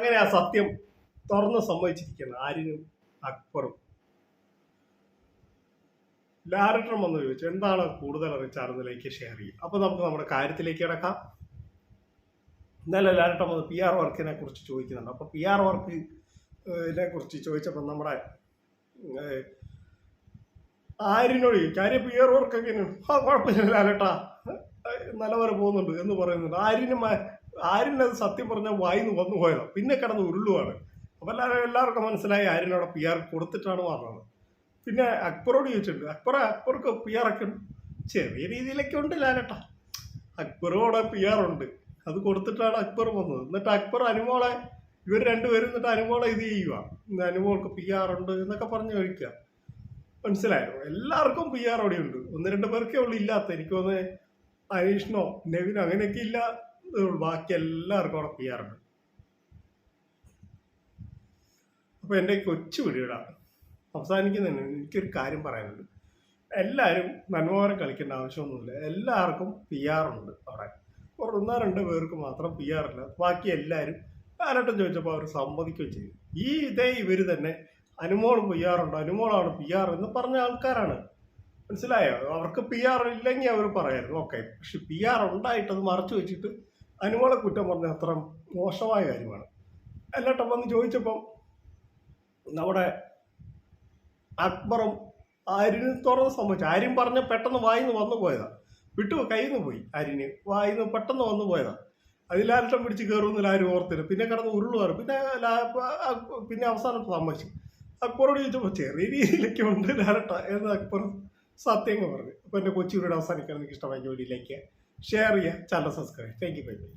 അങ്ങനെ ആ സത്യം തുറന്ന് സമ്മതിച്ചിരിക്കുകയാണ് ആര്യനും അക്ബറും. ഡയറക്ടർ വന്ന് ചോദിച്ചു എന്താണ് കൂടുതൽ റിച്ചാർജിലേക്ക് ഷെയർ ചെയ്യും? അപ്പൊ നമുക്ക് നമ്മുടെ കാര്യത്തിലേക്ക് കിടക്കാം. ഇന്നലെ ഡയറക്ടർ വന്ന് പി ആർ വർക്കിനെ കുറിച്ച് ചോദിക്കുന്നുണ്ട്. അപ്പൊ പി ആർ വർക്ക് ഇതിനെ കുറിച്ച് ചോദിച്ചപ്പോൾ നമ്മുടെ ആര്യനോട് ചോദിച്ചു ആര്യ പി ആർ വർക്ക് എങ്ങനെയാണ് ആ കുഴപ്പമില്ല ലാലേട്ടാ. നല്ലപോലെ പോകുന്നുണ്ട് എന്ന് പറയുന്നുണ്ട്. ആര്യനും ആര്യനത് സത്യം പറഞ്ഞാൽ വായിന്ന് വന്നു പോയതാണ് പിന്നെ കിടന്ന് ഉരുളുവാണ്. അപ്പം എല്ലാവരും എല്ലാവർക്കും മനസ്സിലായി ആര്യനോട് പി ആർ കൊടുത്തിട്ടാണ് വന്നത്. പിന്നെ അക്ബറോട് ചോദിച്ചിട്ടുണ്ട് അക്ബർ അക്ബർക്ക് പി ആർ ഒക്കെ ചെറിയ രീതിയിലൊക്കെ ഉണ്ട് ലാലേട്ടാ. അക്ബറോടെ പി ആർ ഉണ്ട്. അത് കൊടുത്തിട്ടാണ് അക്ബർ വന്നത്. എന്നിട്ട് അക്ബർ അനുമോളെ ഇവർ രണ്ടുപേരും എന്നിട്ട് അനുമോളെ ഇത് ചെയ്യുക അനുമോൾക്ക് പി ആർ ഉണ്ട് എന്നൊക്കെ പറഞ്ഞ് കഴിക്കുക മനസ്സിലായോ? എല്ലാവർക്കും പി ആർ അവിടെ ഉണ്ട് ഒന്ന് രണ്ട് പേർക്കേ ഉള്ളൂ ഇല്ലാത്ത. എനിക്ക് തോന്നുന്നത് അനീഷിനോ നെവിനോ അങ്ങനെയൊക്കെ ഇല്ല. ബാക്കി എല്ലാവർക്കും അവിടെ പി ആർ ഉണ്ട്. അപ്പൊ എന്റെ കൊച്ചു വീടുകളാണ് അവസാനിക്കുന്നതിന് എനിക്കൊരു കാര്യം പറയാനുണ്ട്. എല്ലാവരും നന്മവാരം കളിക്കേണ്ട ആവശ്യമൊന്നുമില്ല. എല്ലാവർക്കും പി ആർ ഉണ്ട് അവിടെ. ഒന്നോ രണ്ടോ പേർക്ക് മാത്രം പി ആർ ഇല്ല. ബാക്കി എല്ലാവരും ആരോട്ടം ചോദിച്ചപ്പോൾ അവർ സമ്മതിക്കുകയും ചെയ്തു ഈ ഇതേ ഇവർ തന്നെ അനുമോൾ പി ആർ ഉണ്ട് അനുമോളാണ് പി ആർ എന്ന് പറഞ്ഞ ആൾക്കാരാണ്. മനസ്സിലായോ? അവർക്ക് പി ആർ ഇല്ലെങ്കിൽ അവർ പറയായിരുന്നു. ഓക്കെ പക്ഷെ പി ആർ ഉണ്ടായിട്ട് അത് മറച്ചു വെച്ചിട്ട് അനുമോളെ കുറ്റം പറഞ്ഞ അത്ര മോശമായ കാര്യമാണ്. അല്ലാട്ടോ വന്ന് ചോദിച്ചപ്പം നമ്മുടെ അക്ബറും ആര്യന് തുറന്ന് സംഭവിച്ചു ആര്യം പറഞ്ഞ പെട്ടെന്ന് വായിന്ന് വന്നു പോയതാ. വിട്ടു കയ്യിൽ നിന്ന് പോയി ആര്യന്. വായിന്ന് പെട്ടെന്ന് വന്നു പോയതാ. അതിലാരട്ടം പിടിച്ച് കയറുന്നില്ല ആരും ഓർത്തില്ല. പിന്നെ കിടന്ന് ഉരുളുവാറ് പിന്നെ പിന്നെ അവസാനം സമ്മതിച്ചു. അക്ബറോട് ചോദിച്ചപ്പോൾ ചെറിയ രീതിയിലൊക്കെ ഉണ്ട് ലാരട്ട എന്ന് അക്ബർ സത്യം പറഞ്ഞു. അപ്പോൾ എന്റെ കൊച്ചു വീട് അവസാനിക്കാൻ എനിക്ക് ഇഷ്ടമായി ജോലിയിലേക്ക് ഷെയർ ചെയ്യുക channel subscribe thank you bye bye